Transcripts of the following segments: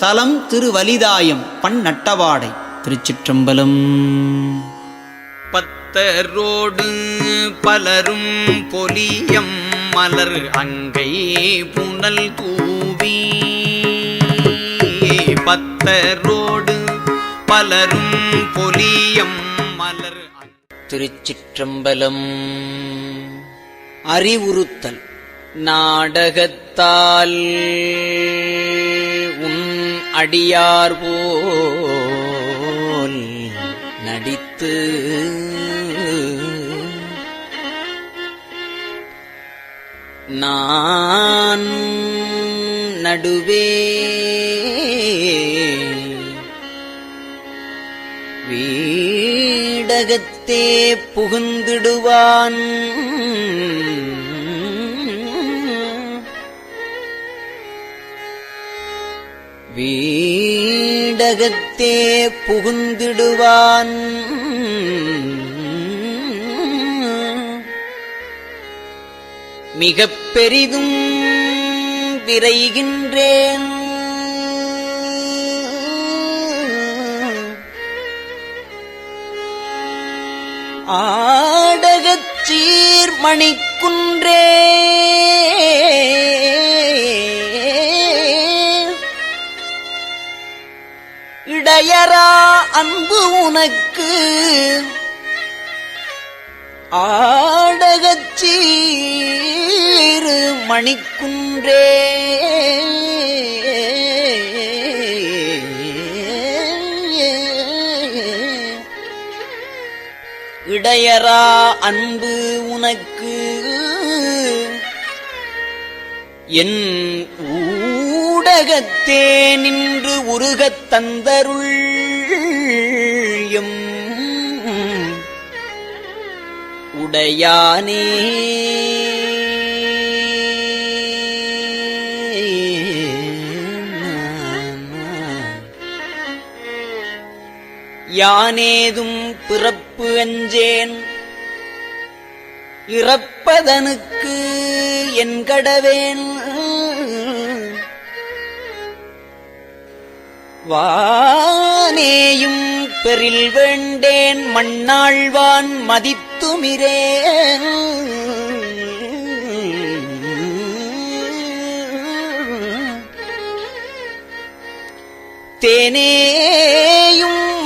தலம் திருவலிதாயம் பண் நட்டவாடை திருச்சிற்றம்பலம். பத்தரோடு பலரும் பொலியம் மலர் அங்கை புனல் தூவி பத்தரோடு பலரும் பொலியம் மலர் திருச்சிற்றம்பலம். அறிவுறுத்தல் நாடகத்தால். அடியார் போல் நடித்து நான் நடுவே வீடகத்தே புகுந்திடுவான். வீடகத்தே புகுந்திடுவான். மிகப் பெரிதும் விரைகின்றேன். ஆடகச் அன்பு உனக்கு. ஆடகச்சீரு மணிக்குன்றே. இடையரா அன்பு உனக்கு. என் ஊடகத்தே நின்று உருகத் தந்தருள். எம் உடையானே. யானேதும் பிறப்பு அஞ்சேன். இறப்பதனுக்கு என் வானேயும் பெரில் வேண்டேன் மண்ணாழ்வான் மதித்துமிரே. தேனேயும்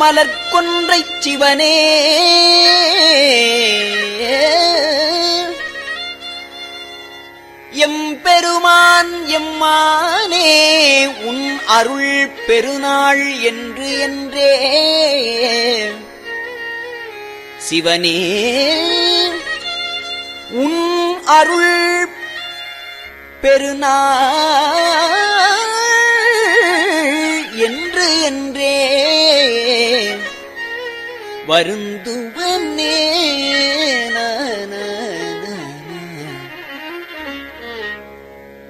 மலர்கொன்றைச் சிவனே. எம்பெருமான் எம்மானே உன் அருள் பெருநாள் என்று என்றே. சிவனே உன் அருள் பெருநாள் என்று என்றே. வருந்து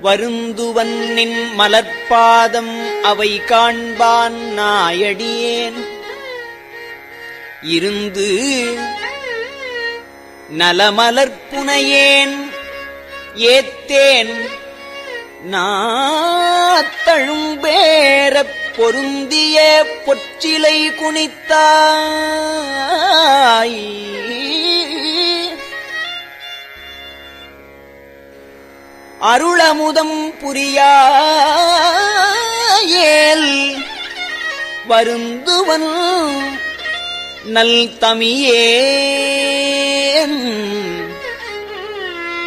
வருந்துவன் நின் மலர்பாதம் அவை காண்பான் நாயடியேன். இருந்து நலமலர்ப்புனையேன் ஏத்தேன் நாத்தழும்பேரப் பொருந்திய பொற்றிலை குனித்தாய். அருளமுதம் புரியாயேல் வருந்துவன் நல் தமியே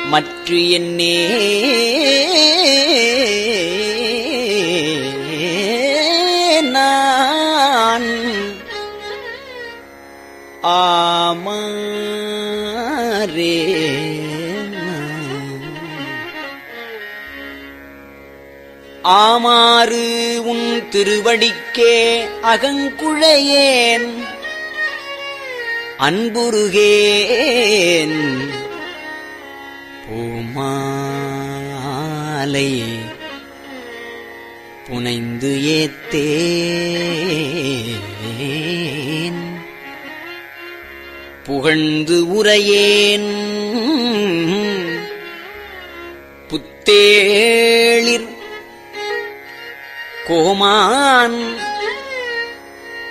மற்ற என்னே நான். ஆ ஆமாறு உன் திருவடிக்கே அகங்குழையேன். அன்புருகேன். பூமாலை புனைந்து ஏத்தேன். புகழ்ந்து உரையேன் புத்தே கோமான்.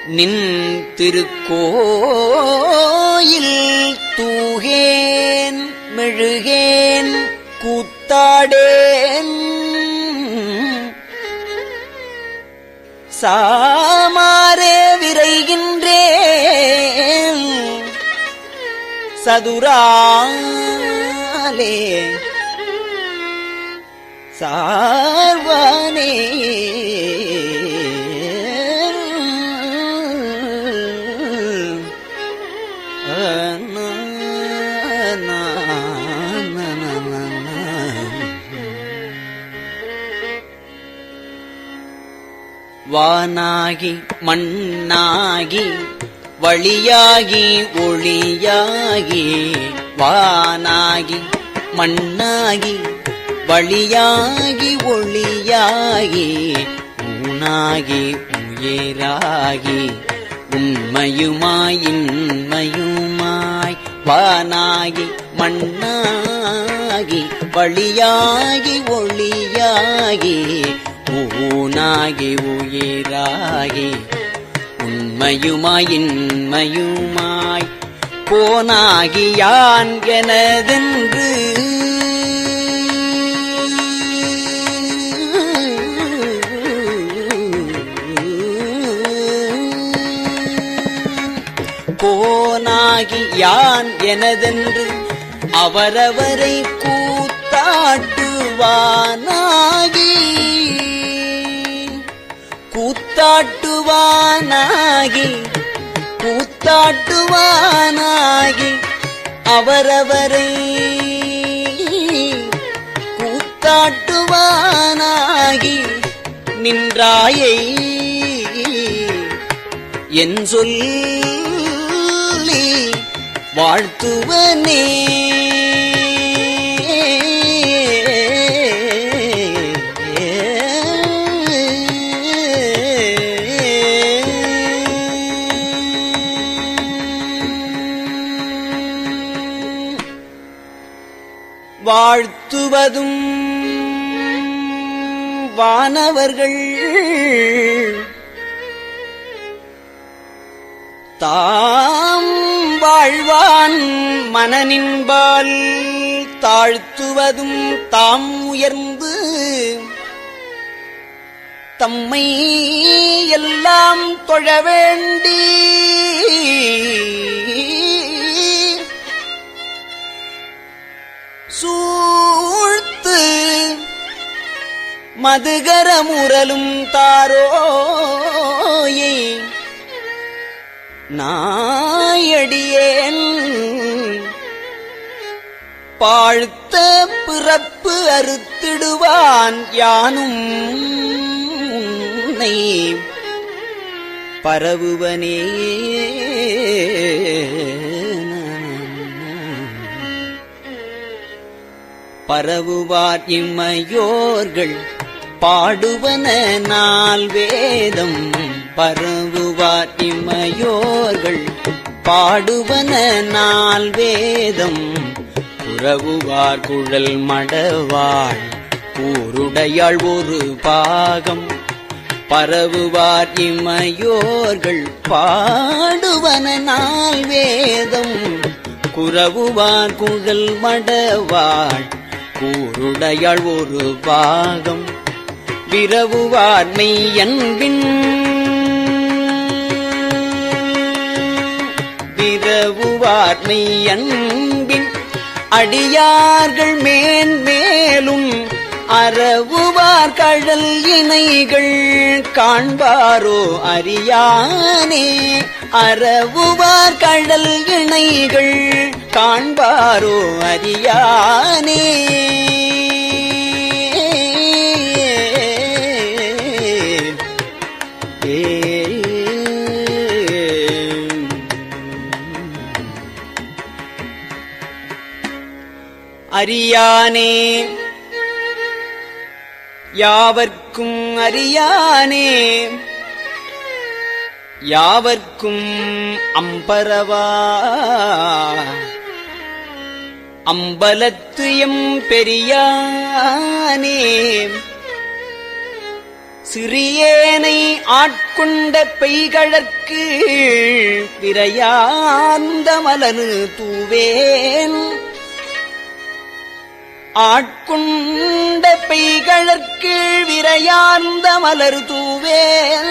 நின் திருக்கோயில் தூகேன் மெழுகேன் கூத்தாடேன். சாமாரே விரைகின்றேன் சதுராலே சார்வானே வானாகி மண்ணாகி வழியாகி ஒளியாகி வானாகி மண்ணாகி வழியாகி ஒளியாகி ஊனாகி உயராகி உண்மையுமாய் இன்மையுமாய் வானாகி மண்ணாகி வழியாகி ஒளியாகி ஊனாகி உயிராகி உண்மையுமாய் இன்மையுமாய் போனாகி யான் எனதென்று யான் எனதென்று அவரவரை கூத்தாட்டுவானாகி. கூத்தாட்டுவானாகி கூத்தாட்டுவானாகி அவரவரை கூத்தாட்டுவானாகி நின்றாயை. என் சொல்லி வாழ்த்துவனே. வாழ்த்துவதும் வானவர்கள். தாம் தாழ்வான் மனநின்பால் தாழ்த்துவதும் தாம் உயர்ந்து தம்மை எல்லாம் தொழ வேண்டி சூழ்த்து மதுகர முரலும் தாரோயை நாயடியேன். பாழ்த்த பிறப்பு அறுத்திடுவான் யானும் உன்னை. பரவுவனே. பரவுவார் இம்மையோர்கள் பாடுவன நாள் வேதம் பரவு பரவுவார் இம்மையோர்கள் பாடுவன நாள் வேதம் புறவுவார் குழல் மடவாள் கூருடையாள் ஒரு பாகம். பரவுவார் இமையோர்கள் பாடுவன நாள் வேதம் குறவுவார் குழல் மடவாள் கூருடையாள் ஒரு பாகம். விரவுவார் மெய்யன்பின் விரவுவார் நீ அன்பின் அடியார்கள் மேன்மேலும் அறவுவார் கடல் இணைகள் காண்பாரோ அறியானே. அறவுவார் கடல் இணைகள் காண்பாரோ அறியானே. அறியானே. யாவர்க்கும் அறியானே. யாவர்க்கும் அம்பரவா. அம்பலத்து எம் பெரியானே. சிறியேனை ஆட்கொண்ட பெய்கழற்கு விரையார்ந்த மலனு தூவேன். ஆட்கொண்ட பெய்கழற்கு விரையார்ந்த மலர் தூவேல்.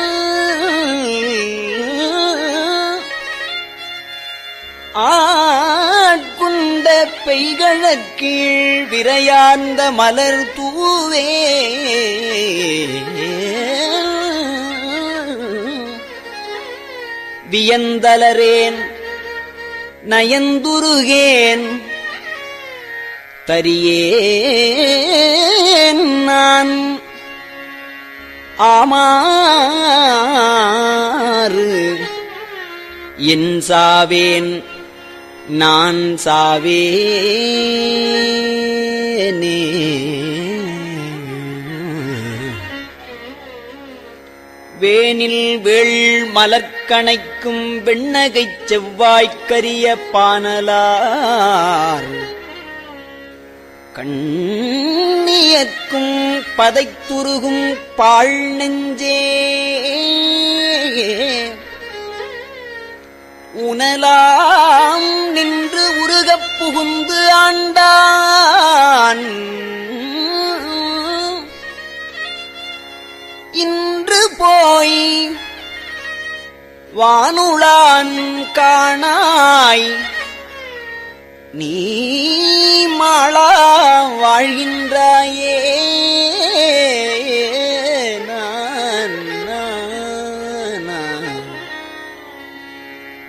ஆட்குண்ட பெய்கழக்கீழ் விரையார்ந்த மலர் தூவே வியந்தலரேன் நயந்துருகேன். தரியேன் நான். ஆமாறு. என் சாவேன் நான் சாவேனே. வேனில் வெள் மலர்கணைக்கும் வெண்ணகைச் செவ்வாய்க்கரிய பானலார். கண்ணியக்கும் பதைத்துருகும் பாழ் நெஞ்சே உணலாம் நின்று உருகப் புகுந்து ஆண்டான். இன்று போய் வானுளான் காணாய். நீ மாளா வாழ்கின்றாயே.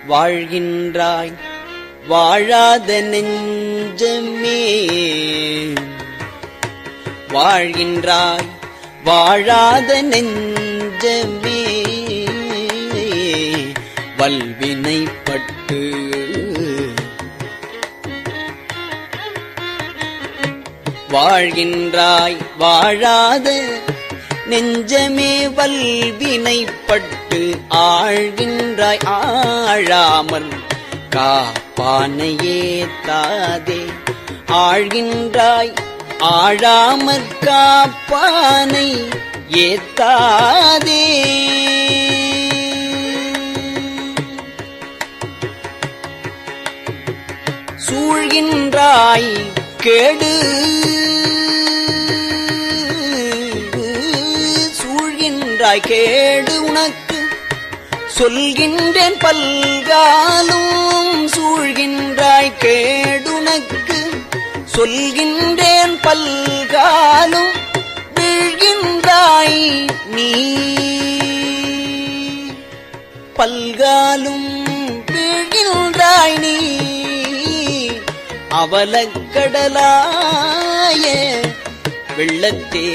வாழ்கின்றாய் வாழாத நெஞ்சமே. வாழ்கின்றாய் வாழாத நெஞ்சமே. வல்வினை வாழ்கின்றாய். வாழாத நெஞ்சமே வல்வினைப்பட்டு ஆழ்கின்றாய். ஆழாமல் காப்பானையே தாதே. ஆழ்கின்றாய். ஆழாமற் காப்பானை ஏத்தாதே. சூழ்கின்றாய். கேடு. சூழ்கின்றாய் கேடு உனக்கு. சொல்கின்றேன் பல்காலும் சூழ்கின்றாய் கேடுனக்கு சொல்கின்றேன் பல்காலும் வீழ்கின்றாய் நீ. பல்காலும் வீழ்கின்றாய் நீ. அவலக்கடலாய வெள்ளத்தே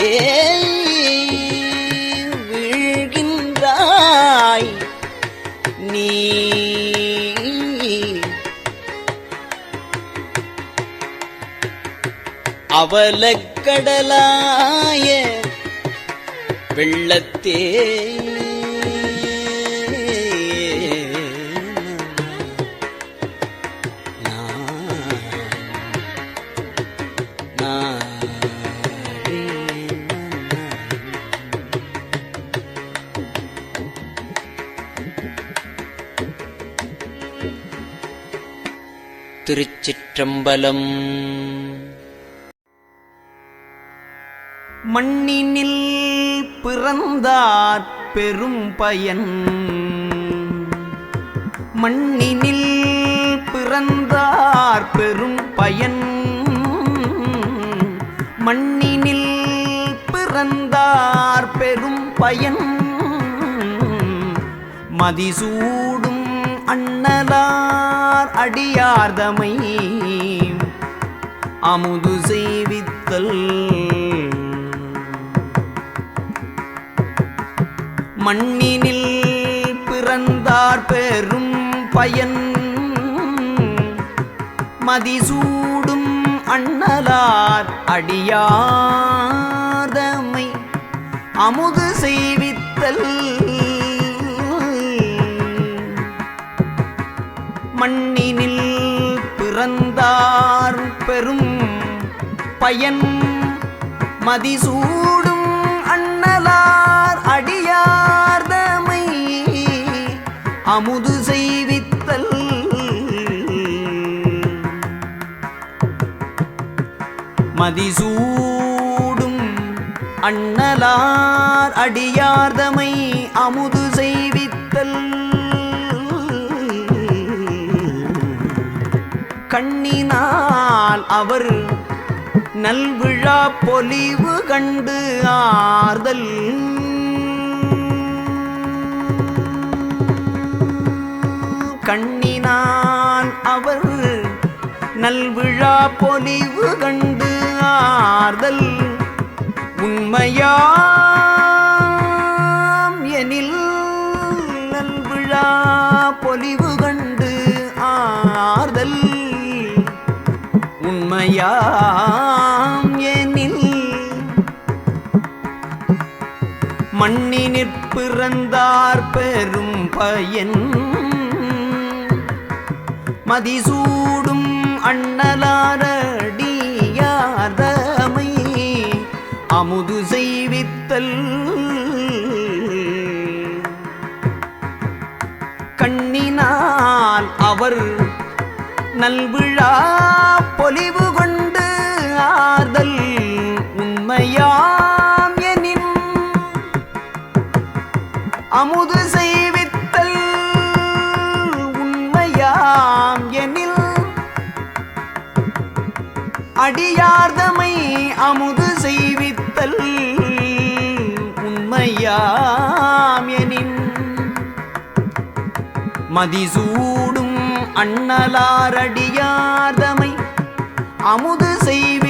வீழ்கின்றாய். நீ அவலக்கடலாய வெள்ளத்தே திருச்சிற்றம்பலம் மண்ணினில் பிறந்தார் பெரும் பயன். மண்ணினில் பிறந்தார் பெரும் பயன். மண்ணினில் பிறந்தார் பெரும் பயன். மதிசூடும் அண்ணலார் அடியார்தமை அமுது செய்வித்தல். மண்ணினில் பிறந்தார் பெரும் பயன். மதிசூடும் அண்ணலார் அடியார்தமை அமுது செய்வித்தல். மண்ணினில் பிறந்தார் பெரும் பயன். மதிசூடும் அண்ணலார் அடியார்தமை அமுது செய்வித்தல். மதிசூடும் அண்ணலார் அடியார்தமை அமுது செய்வி கண்ணினால் அவர் நல்விழா பொலிவு கண்டு ஆர்தல் கண்ணினால் அவர் நல்விழா பொலிவு கண்டு ஆர்தல் உண்மையா யாம் எனில் மண்ணினிற் பிறந்தார் பெரும் பயன். மதிசூடும் அண்ணலாரடியாதமை அமுது செய்வித்தல். கண்ணினால் அவர் நல்விழா பொலிவு கொண்ட உண்மையாம் எனின் அமுது செய்வித்தல் உண்மையாம் எனில் அடியார்தமை அமுது செய்வித்தல் உண்மையாம் எனின் மதிசூடும் அண்ணலாரடியார்தமை அமுது செய்வி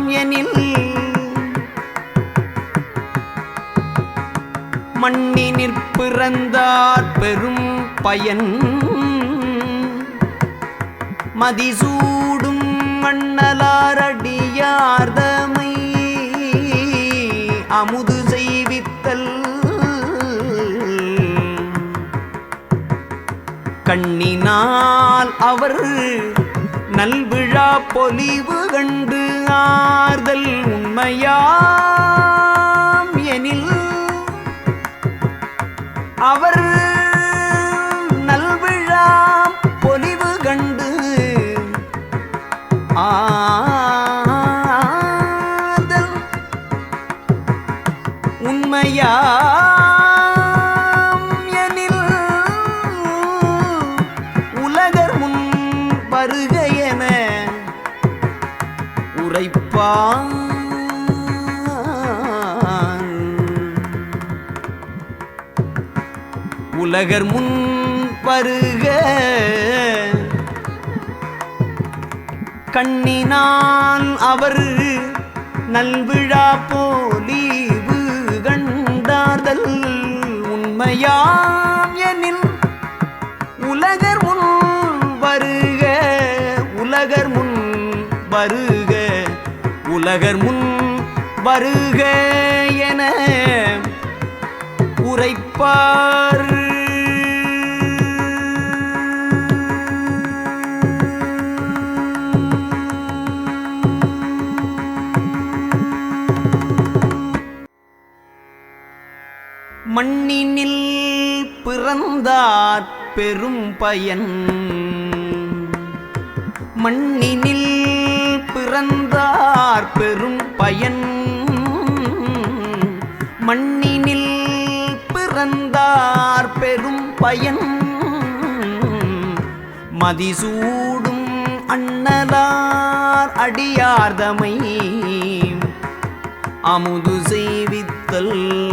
மனம் எனில் மண்ணினிற் பிறந்தார் பெரும் பயன். மதிசூடும் மண்ணலாரடியார்தமை அமுது செய்வித்தல். கண்ணினால் அவர் நல்விழா பொலிவு கண்டு ஆர்தல் உண்மையாம் எனில் அவர் உலகர் முன் வருக. கண்ணினால் அவர் நல்விழா போலீவு கண்டார்தல் உண்மையாம் எனில் உலகர் முன் வருக உலகர் முன் வருக உலகர் முன் வருக என உரைப்பார் மண்ணினில் பிறந்தார் பெரும் பயன். மண்ணினில் பிறந்தார் பெரும் பயன். மண்ணினில் பிறந்தார் பெரும் பயன். மதிசூடும் அண்ணலார் அடியார்தமை. அமுது செய்வித்தல்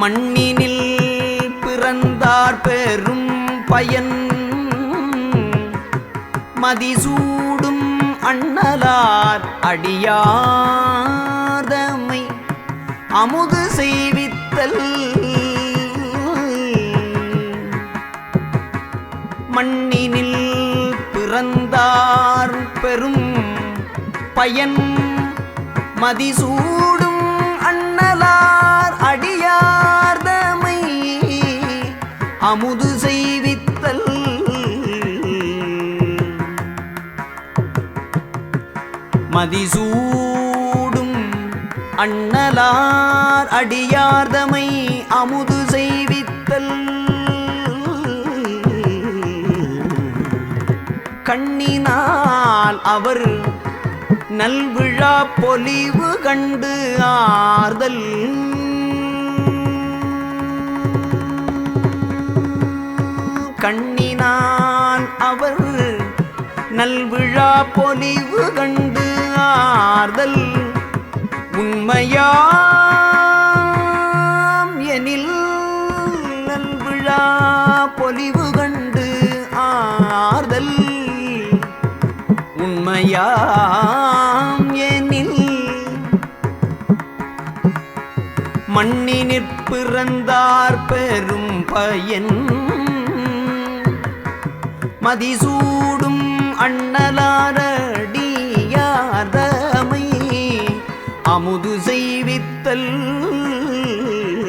மண்ணினில் பிறந்தார் பெரும் பயன். மதிசூடும் அண்ணலார் அடியார்தமை. அமுது செய்வித்தல். மண்ணினில் பிறந்தார் பெரும் பயன். மதிசூடும் அடியார் அடியார்தமை அமுது செய்வித்தல். மதிசூடும் அண்ணலார் அடியார்தமை அமுது செய்வித்தல். கண்ணினால் அவர் நல்விழா பொலிவு கண்டு ஆறுதல். கண்ணினான் அவர் நல்விழா பொலிவு கண்டு ஆறுதல். உண்மையாம் எனில் நல்விழா பொலிவு கண்டு ஆறுதல். உண்மையா மண்ணினிற் பிறந்தார் பெரும் பயன். மதிசூடும் அண்ணலாரடியாரமை அமுது செய்வித்தல்